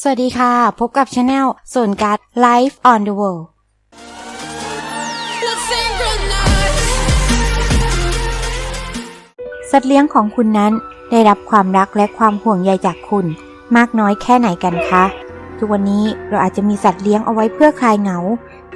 สวัสดีค่ะ พบกับช anel ส่วนการ Life on the World สัตว์เลี้ยงของคุณนั้นได้รับความรักและความห่วงใยจากคุณ มากน้อยแค่ไหนกันคะ ทุกวันนี้เราอาจจะมีสัตว์เลี้ยงเอาไว้เพื่อคลายเหงา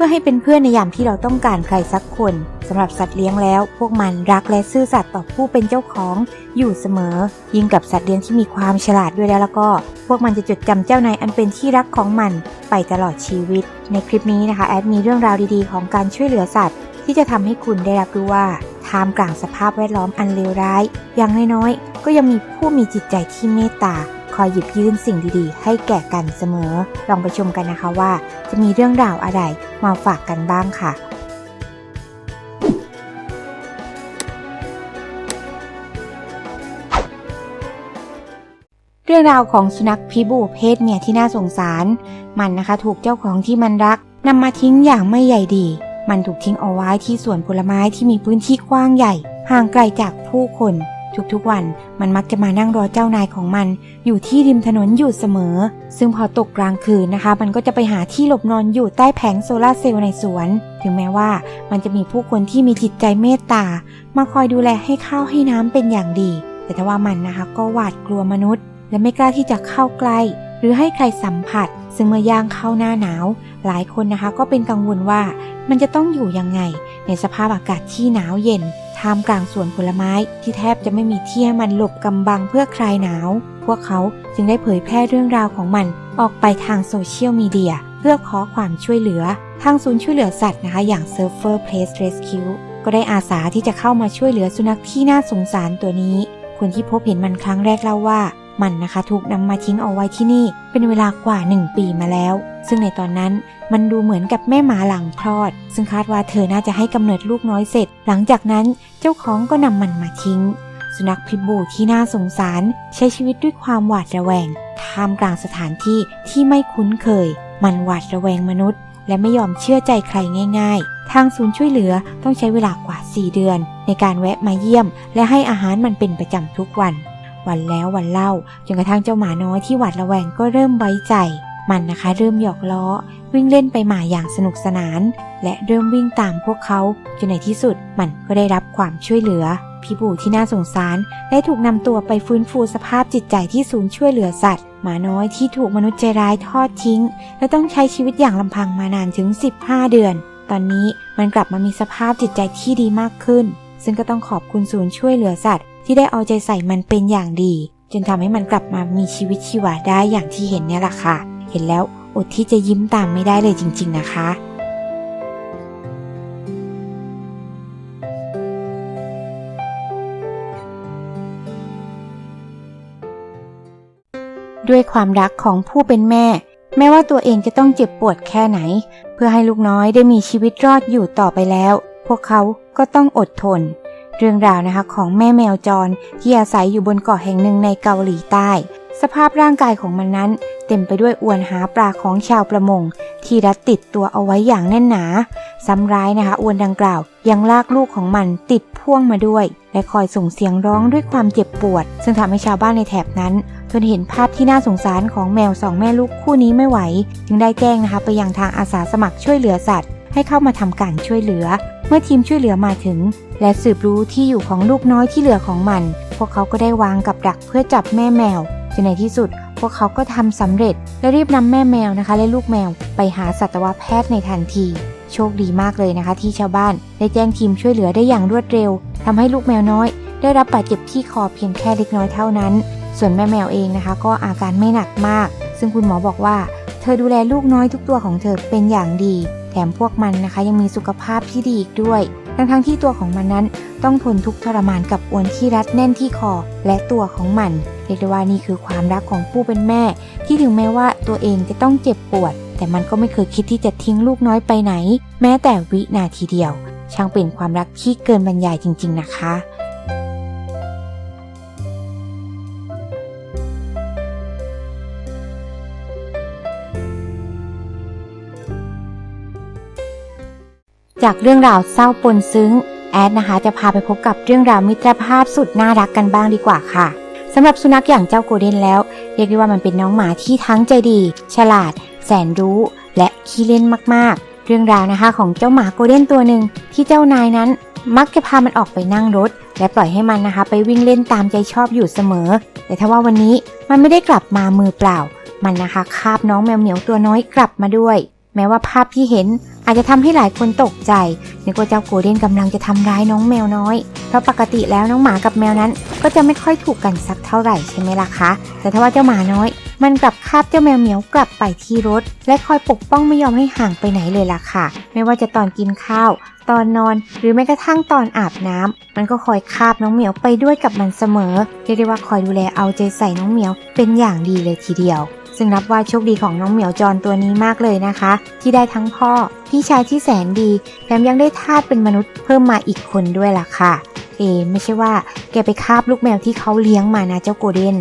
พื่อให้เป็นเพื่อนในยามที่เราต้องการใครสักคนสำหรับสัตว์เลี้ยงแล้ว พวกมันรักและซื่อสัตย์ต่อผู้เป็นเจ้าของอยู่เสมอ ยิ่งกับสัตว์เลี้ยงที่มีความฉลาดด้วยแล้วแล้วก็ พวกมันจะจดจำเจ้านายอันเป็นที่รักของมันไปตลอดชีวิต ในคลิปนี้นะคะแอดมีเรื่องราวดีๆ ของการช่วยเหลือสัตว์ ที่จะทำให้คุณได้รับรู้ว่าท่ามกลางสภาพแวดล้อมอันเลวร้าย อย่างน้อยๆก็ยังมีผู้มีจิตใจที่เมตตา อยหยิบยื่นสิ่งดีๆ ให้แก่กันเสมอ ลองไปชมกันนะคะว่า จะมีเรื่องราวอะไรมาฝากกันบ้างค่ะเรื่องราวของสุนัขพิบูเพศเมียที่น่าสงสาร มันนะคะถูกเจ้าของที่มันรักนำมาทิ้งอย่างไม่ใหญ่ดี มันถูกทิ้งเอาไว้ที่สวนผลไม้ที่มีพื้นที่กว้างใหญ่ ห่างไกลจากผู้คน ทุกๆวันมันมักจะมานั่งรอเจ้านายของมัน อยู่ที่ริมถนนอยู่เสมอ ซึ่งพอตกกลางคืนนะคะ มันก็จะไปหาที่หลบนอนอยู่ใต้แผงโซลาร์เซลล์ในสวน ถึงแม้ว่ามันจะมีผู้คนที่มีจิตใจเมตตา มาคอยดูแลให้ข้าวให้น้ำเป็นอย่างดี แต่ถ้าว่ามันนะคะก็หวาดกลัวมนุษย์ และไม่กล้าที่จะเข้าใกล้ หรือให้ใครสัมผัส ซึ่งเมื่อย่างเข้าหน้าหนาว หลายคนนะคะก็เป็นกังวลว่ามันจะต้องอยู่ยังไง ในสภาพอากาศที่หนาวเย็น ท่ามกลางสวนผลไม้ที่แทบจะไม่มีที่ให้มันหลบกำบังเพื่อคลายหนาว พวกเขาจึงได้เผยแพร่เรื่องราวของมันออกไปทางโซเชียลมีเดียเพื่อขอความช่วยเหลือ ทางศูนย์ช่วยเหลือสัตว์นะคะอย่าง Surfer Place Rescue ก็ได้อาสาที่จะเข้ามาช่วยเหลือสุนัขที่น่าสงสารตัวนี้ คนที่พบเห็นมันครั้งแรกเล่าว่า มันนะคะถูกนำมาทิ้งเอาไว้ที่นี่เป็นเวลากว่า 1 ปีมาแล้ว ซึ่งในตอนนั้นมันดูเหมือนกับแม่หมาหลังคลอด ซึ่งคาดว่าเธอน่าจะให้กำเนิดลูกน้อยเสร็จ หลังจากนั้นเจ้าของก็นำมันมาทิ้ง สุนัขพิบูที่น่าสงสาร ใช้ชีวิตด้วยความหวาดระแวงท่ามกลางสถานที่ที่ไม่คุ้นเคย มันหวาดระแวงมนุษย์ และไม่ยอมเชื่อใจใครง่าย ๆ ทางศูนย์ช่วยเหลือต้องใช้เวลากว่า 4 เดือน ในการแวะมาเยี่ยม และให้อาหารมันเป็นประจำทุกวัน วันแล้ววันเล่าจนกระทั่งเจ้าหมาน้อยที่หวาดระแวงก็เริ่มไว้ใจ มันนะคะเริ่มหยอกล้อ วิ่งเล่นไปมาอย่างสนุกสนาน และเริ่มวิ่งตามพวกเขาจนในที่สุดมันก็ได้รับความช่วยเหลือ พี่บูที่น่าสงสารได้ถูกนำตัวไปฟื้นฟูสภาพจิตใจที่ศูนย์ช่วยเหลือสัตว์ หมาน้อยที่ถูกมนุษย์ใจร้ายทอดทิ้ง และต้องใช้ชีวิตอย่างลำพังมานานถึง 15 เดือน ตอนนี้มันกลับมามีสภาพจิตใจที่ดีมากขึ้นซึ่งก็ต้องขอบคุณศูนย์ช่วยเหลือสัตว์ ที่ได้เอาใจใส่มันเป็นอย่างดี จนทำให้มันกลับมามีชีวิตชีวาได้อย่างที่เห็นเนี่ยแหละค่ะ เห็นแล้วอดที่จะยิ้มตามไม่ได้เลยจริง ๆ นะคะด้วยความรักของผู้เป็นแม่ แม้ว่าตัวเองจะต้องเจ็บปวดแค่ไหน เพื่อให้ลูกน้อยได้มีชีวิตรอดอยู่ต่อไปแล้ว พวกเขาก็ต้องอดทน เรื่องราวนะคะของแม่แมวจรที่อาศัยอยู่บนเกาะแห่งหนึ่งในเกาหลีใต้ สภาพร่างกายของมันนั้น เต็มไปด้วยอวนหาปลาของชาวประมง ที่รัดติดตัวเอาไว้อย่างแน่นหนาซ้ำร้ายนะคะอวนดังกล่าว ยังลากลูกของมันติดพ่วงมาด้วย และคอยส่งเสียงร้องด้วยความเจ็บปวด ซึ่งทำให้ชาวบ้านในแถบนั้นทนเห็นภาพที่น่าสงสารของแมวสองแม่ลูกคู่นี้ไม่ไหว จึงได้แจ้งนะคะไปยังทางอาสาสมัครช่วยเหลือสัตว์ ให้เข้ามาทำการช่วยเหลือ เมื่อทีมช่วยเหลือมาถึง และสืบรู้ที่อยู่ของลูกน้อยที่เหลือของมัน พวกเขาก็ได้วางกับดักเพื่อจับแม่แมวจนในที่สุด พวกเขาก็ทำสำเร็จ และรีบนำแม่แมวนะคะและลูกแมวไปหาสัตวแพทย์ในทันที โชคดีมากเลยนะคะ ที่ชาวบ้านได้แจ้งทีมช่วยเหลือได้อย่างรวดเร็วทำให้ลูกแมวน้อย ได้รับบาดเจ็บที่คอเพียงแค่เล็กน้อยเท่านั้น ส่วนแม่แมวเองนะคะ ก็อาการไม่หนักมาก ซึ่งคุณหมอบอกว่า เธอดูแลลูกน้อยทุกตัวของเธอเป็นอย่างดี แถมพวกมันนะคะ ยังมีสุขภาพที่ดีอีกด้วย ทั้งทั้งที่ตัวของมันนั้นต้องทนทุกข์ทรมานกับอวนที่รัดแน่นที่คอและตัวของมันเรียกได้ว่านี่คือความรักของผู้เป็นแม่ ที่ถึงแม้ว่าตัวเองจะต้องเจ็บปวด แต่มันก็ไม่เคยคิดที่จะทิ้งลูกน้อยไปไหน แม้แต่วินาทีเดียว ช่างเป็นความรักที่เกินบรรยายจริง ๆ นะคะ จากเรื่องราวเศร้าปนซึ้ง แอดนะคะ จะพาไปพบกับเรื่องราวมิตรภาพสุดน่ารักกันบ้างดีกว่าค่ะสำหรับสุนัขอย่างเจ้าโกเด้นแล้ว เรียกได้ว่ามันเป็นน้องหมาที่ทั้งใจดี ฉลาด แสนรู้ และขี้เล่นมากๆ เรื่องราวนะคะของเจ้าหมาโกเด้นตัวหนึ่งที่เจ้านายนั้นมักจะพามันออกไปนั่งรถ และปล่อยให้มันนะคะ ไปวิ่งเล่นตามใจชอบอยู่เสมอ แต่ถ้าว่าวันนี้มันไม่ได้กลับมามือเปล่า มันนะคะคาบน้องแมวเหมียวตัวน้อยกลับมาด้วย แม้ว่าภาพที่เห็นอาจจะทำให้หลายคนตกใจนึกว่าเจ้าโกลเด้นกำลังจะทำร้ายน้องแมวน้อย เพราะปกติแล้วน้องหมากับแมวนั้น ก็จะไม่ค่อยถูกกันสักเท่าไหร่ใช่ไหมล่ะคะ แต่ถ้าว่าเจ้าหมาน้อย มันกลับคาบเจ้าแมวเหมียวกลับไปที่รถ และคอยปกป้องไม่ยอมให้ห่างไปไหนเลยล่ะค่ะ ไม่ว่าจะตอนกินข้าว ตอนนอน หรือแม้กระทั่งตอนอาบน้ำมันก็คอยคาบน้องเหมียวไปด้วยกับมันเสมอเรียกได้ว่าคอยดูแลเอาใจใส่น้องเหมียวเป็นอย่างดีเลยทีเดียว ซึ่งนับว่าโชคดีของน้องเหมียวจรตัวนี้มากเลยนะคะ ที่ได้ทั้งพ่อ พี่ชายที่แสนดีแถมยังได้ทาสเป็นมนุษย์เพิ่มมาอีกคนด้วยล่ะค่ะ เอ ไม่ใช่ว่าแกไปคาบลูกแมวที่เขาเลี้ยงมานะเจ้าโกเด้น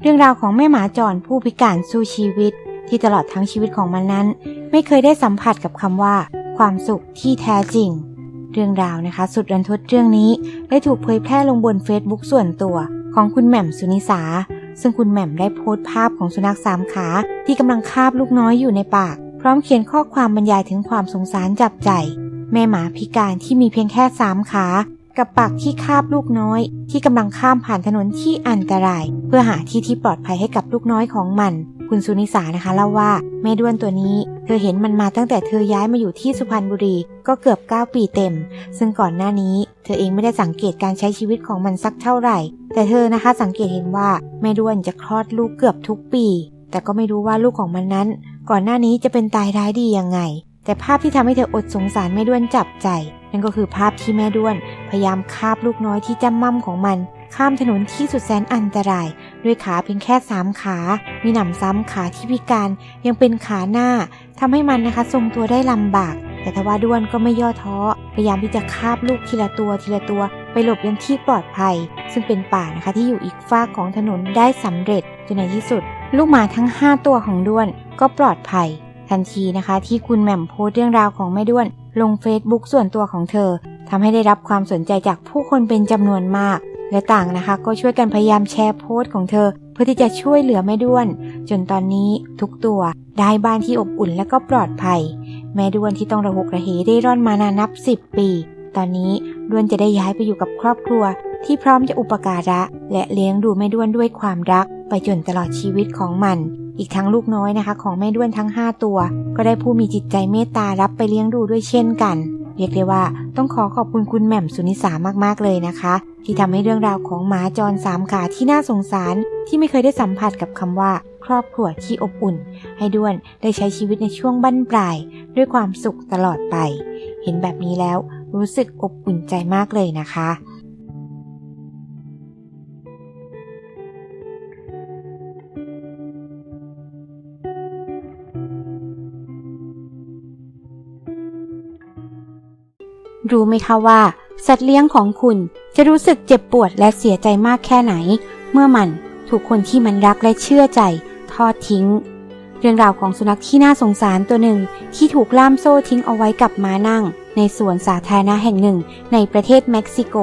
เรื่องราวของแม่หมาจรผู้พิการสู้ชีวิต ที่ตลอดทั้งชีวิตของมันนั้น ไม่เคยได้สัมผัสกับคำว่า ความสุขที่แท้จริง เรื่องราวนะคะ สุดรันทดเรื่องนี้ ได้ถูกเผยแพร่ลงบน Facebook ส่วนตัวของคุณแหม่มสุนิสา ซึ่งคุณแหม่มได้โพสต์ภาพของสุนัขสามขา ที่กำลังคาบลูกน้อยอยู่ในปาก พร้อมเขียนข้อความบรรยายถึงความสงสารจับใจ แม่หมาพิการที่มีเพียงแค่สามขา กับปากที่คาบลูกน้อย ที่กำลังข้ามผ่านถนนที่อันตราย เพื่อหาที่ที่ปลอดภัยให้กับลูกน้อยของมัน คุณสุนิสานะคะเล่าว่าแม่ด้วนตัวนี้เธอเห็นมันมาตั้งแต่เธอย้ายมาอยู่ที่สุพรรณบุรีก็เกือบ 9 ปีเต็ม ซึ่งก่อนหน้านี้เธอเองไม่ได้สังเกตการใช้ชีวิตของมันสักเท่าไหร่ แต่เธอนะคะสังเกตเห็นว่าแม่ด้วนจะคลอดลูกเกือบทุกปี แต่ก็ไม่รู้ว่าลูกของมันนั้น ก่อนหน้านี้จะเป็นตายร้ายดียังไง แต่ภาพที่ทำให้เธออดสงสารแม่ด้วนจับใจ นั่นก็คือภาพที่แม่ด้วน พยายามคาบลูกน้อยที่จำม่ำของมัน ข้ามถนนที่สุดแสนอันตราย ด้วยขาเพียงแค่สามขา มีหนำซ้ำขาที่พิการยังเป็นขาหน้าทำให้มันนะคะทรงตัวได้ลำบาก แต่ทว่าด้วนก็ไม่ย่อท้อ พยายามที่จะคาบลูกทีละตัวทีละตัว ไปหลบยังที่ปลอดภัย ซึ่งเป็นป่านะคะที่อยู่อีกฝากของถนนได้สำเร็จจนในที่สุด ลูกหมาทั้ง 5 ตัวของด้วนก็ปลอดภัย ทันทีนะคะที่คุณแหม่มโพสต์เรื่องราวของแม่ด้วน ลงเฟซบุ๊กส่วนตัวของเธอทำให้ได้รับความสนใจจากผู้คนเป็นจำนวนมาก และต่างนะคะ ก็ช่วยกันพยายามแชร์โพสต์ของเธอ เพื่อที่จะช่วยเหลือแม่ด้วน จนตอนนี้ทุกตัวได้บ้านที่อบอุ่นและก็ปลอดภัย แม่ด้วนที่ต้องระหกระเหได้ร่อนมานานนับ 10 ปี ตอนนี้ด้วนจะได้ย้ายไปอยู่กับครอบครัว ที่พร้อมจะอุปการะ และเลี้ยงดูแม่ด้วนด้วยความรัก ไปจนตลอดชีวิตของมัน อีกทั้งลูกน้อยนะคะ ของแม่ด้วนทั้ง 5 ตัว ก็ได้ผู้มีจิตใจเมตตารับไปเลี้ยงดูด้วยเช่นกัน เรียกได้ว่าต้องขอขอบคุณคุณแหม่มสุนิสามากๆเลยนะคะ ที่ทำให้เรื่องราวของหมาจรสามขาที่น่าสงสาร ที่ไม่เคยได้สัมผัสกับคำว่า ครอบครัวที่อบอุ่น ให้ด้วนได้ใช้ชีวิตในช่วงบั้นปลาย ด้วยความสุขตลอดไป เห็นแบบนี้แล้วรู้สึกอบอุ่นใจมากเลยนะคะ รู้ไหมคะว่า สัตว์เลี้ยงของคุณจะรู้สึกเจ็บปวดและเสียใจมากแค่ไหน เมื่อมันถูกคนที่มันรักและเชื่อใจ ทอดทิ้ง เรื่องราวของสุนัขที่น่าสงสารตัวหนึ่งที่ถูกล่ามโซ่ทิ้งเอาไว้กับม้านั่ง ในสวนสาธารณะแห่งหนึ่ง ในประเทศเม็กซิโก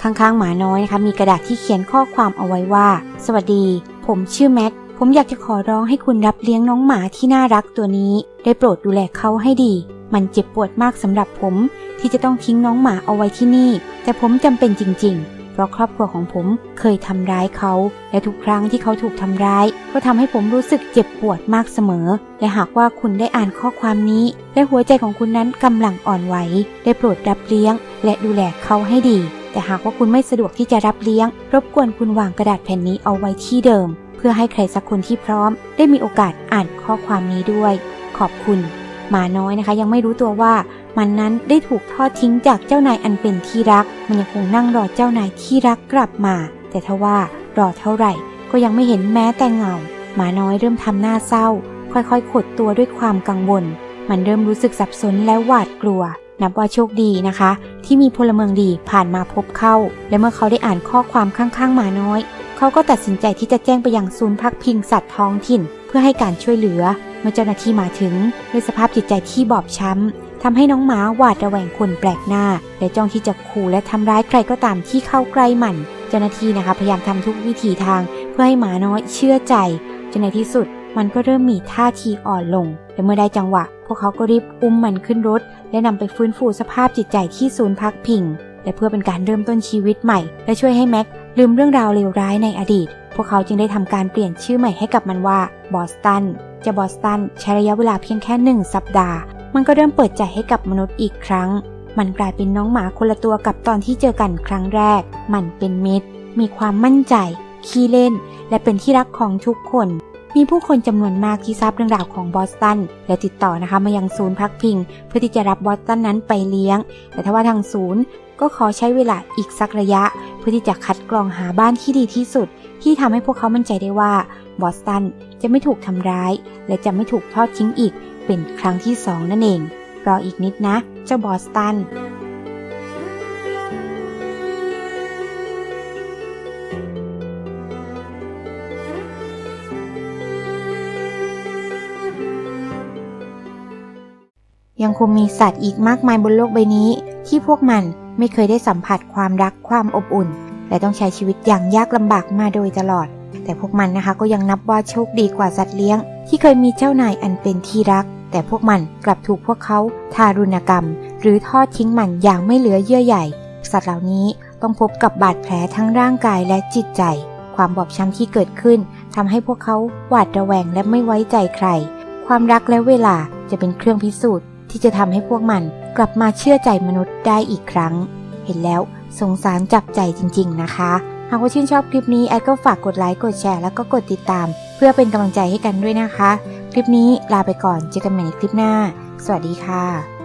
ข้างๆหมาน้อยนะคะมีกระดาษที่เขียนข้อความเอาไว้ว่า สวัสดี ผมชื่อแม็กผมอยากจะขอร้องให้คุณรับเลี้ยงน้องหมาที่น่ารักตัวนี้ ได้โปรดดูแลเขาให้ดี มันเจ็บปวดมากสำหรับผม ที่จะต้องทิ้งน้องหมาเอาไว้ที่นี่ แต่ผมจำเป็นจริง ๆ เพราะครอบครัวของผมเคยทำร้ายเขา และทุกครั้งที่เขาถูกทำร้าย ก็ทำให้ผมรู้สึกเจ็บปวดมากเสมอ และหากว่าคุณได้อ่านข้อความนี้ และหัวใจของคุณนั้นกำลังอ่อนไหว ได้โปรดรับเลี้ยง และดูแลเขาให้ดี แต่หากว่าคุณไม่สะดวกที่จะรับเลี้ยง รบกวนคุณวางกระดาษแผ่นนี้เอาไว้ที่เดิม เพื่อให้ใครสักคนที่พร้อม ได้มีโอกาสอ่านข้อความนี้ด้วย ขอบคุณหมาน้อยนะคะ ยังไม่รู้ตัวว่า มันนั้นได้ถูกทอดทิ้งจากเจ้านายอันเป็นที่รัก มันยังคงนั่งรอเจ้านายที่รักกลับมา แต่ทว่ารอเท่าไหร่ก็ยังไม่เห็นแม้แต่เงา หมาน้อยเริ่มทำหน้าเศร้า ค่อยๆ ขดตัวด้วยความกังวล มันเริ่มรู้สึกสับสนและหวาดกลัว นับว่าโชคดีนะคะ ที่มีพลเมืองดีผ่านมาพบเข้า และเมื่อเขาได้อ่านข้อความข้างๆหมาน้อย เขาก็ตัดสินใจที่จะแจ้งไปยังศูนย์พักพิงสัตว์ท้องถิ่น เพื่อให้การช่วยเหลือ เมื่อเจ้าหน้าที่มาถึงด้วยสภาพจิตใจที่บอบช้ำ ทำให้น้องหมาหวาดระแวงคนแปลกหน้า และจ้องที่จะขู่และทำร้ายใครก็ตามที่เข้าใกล้มัน เจ้าหน้าที่นะคะพยายามทำทุกวิถีทางเพื่อให้หมาน้อยเชื่อใจจนในที่สุดมันก็เริ่มมีท่าทีอ่อนลงและเมื่อได้จังหวะ พวกเขาก็รีบอุ้มมันขึ้นรถ และนำไปฟื้นฟูสภาพจิตใจที่ศูนย์พักพิง และเพื่อเป็นการเริ่มต้นชีวิตใหม่ และช่วยให้แม็กลืมเรื่องราวเลวร้ายในอดีต พวกเขาจึงได้ทำการเปลี่ยนชื่อใหม่ให้กับมันว่าบอสตันจะบอสตันใช้ระยะเวลาเพียงแค่หนึ่งสัปดาห์ มันก็เริ่มเปิดใจให้กับมนุษย์อีกครั้ง มันกลายเป็นน้องหมาคนละตัวกับตอนที่เจอกันครั้งแรก มันเป็นมิตร มีความมั่นใจ ขี้เล่น และเป็นที่รักของทุกคน มีผู้คนจำนวนมากที่ทราบเรื่องราวของบอสตัน และติดต่อนะคะมายังศูนย์พักพิง เพื่อที่จะรับบอสตันนั้นไปเลี้ยง แต่ทว่าทางศูนย์ก็ขอใช้เวลาอีกสักระยะ เพื่อที่จะคัดกรองหาบ้านที่ดีที่สุด ที่ทำให้พวกเขามั่นใจได้ว่าบอสตันจะไม่ถูกทำร้าย และจะไม่ถูกทอดทิ้งอีก เป็นครั้งที่สองนั่นเอง รออีกนิดนะ เจ้าบอสตัน ยังคงมีสัตว์อีกมากมายบนโลกใบนี้ ที่พวกมันไม่เคยได้สัมผัสความรักความอบอุ่น และต้องใช้ชีวิตอย่างยากลำบากมาโดยตลอดแต่พวกมันนะคะก็ยังนับว่าโชคดีกว่าสัตว์เลี้ยง ที่เคยมีเจ้านายอันเป็นที่รัก แต่พวกมันกลับถูกพวกเขาทารุณกรรม หรือทอดทิ้งมันอย่างไม่เหลือเยื่อใหญ่ สัตว์เหล่านี้ต้องพบกับบาดแผลทั้งร่างกายและจิตใจ ความบอบช้ำที่เกิดขึ้นทำให้พวกเขาหวาดระแวงและไม่ไว้ใจใคร ความรักและเวลาจะเป็นเครื่องพิสูจน์ ที่จะทำให้พวกมันกลับมาเชื่อใจมนุษย์ได้อีกครั้ง เห็นแล้วสงสารจับใจจริง ๆ นะคะ หากว่าชื่นชอบคลิปนี้แอดก็ฝากกดไลค์ กดแชร์ แล้วก็กดติดตาม เพื่อเป็นกำลังใจให้กันด้วยนะคะ ลิปนี้ลาไปก่อน เจอกันใหม่ในคลิปหน้า สวัสดีค่ะ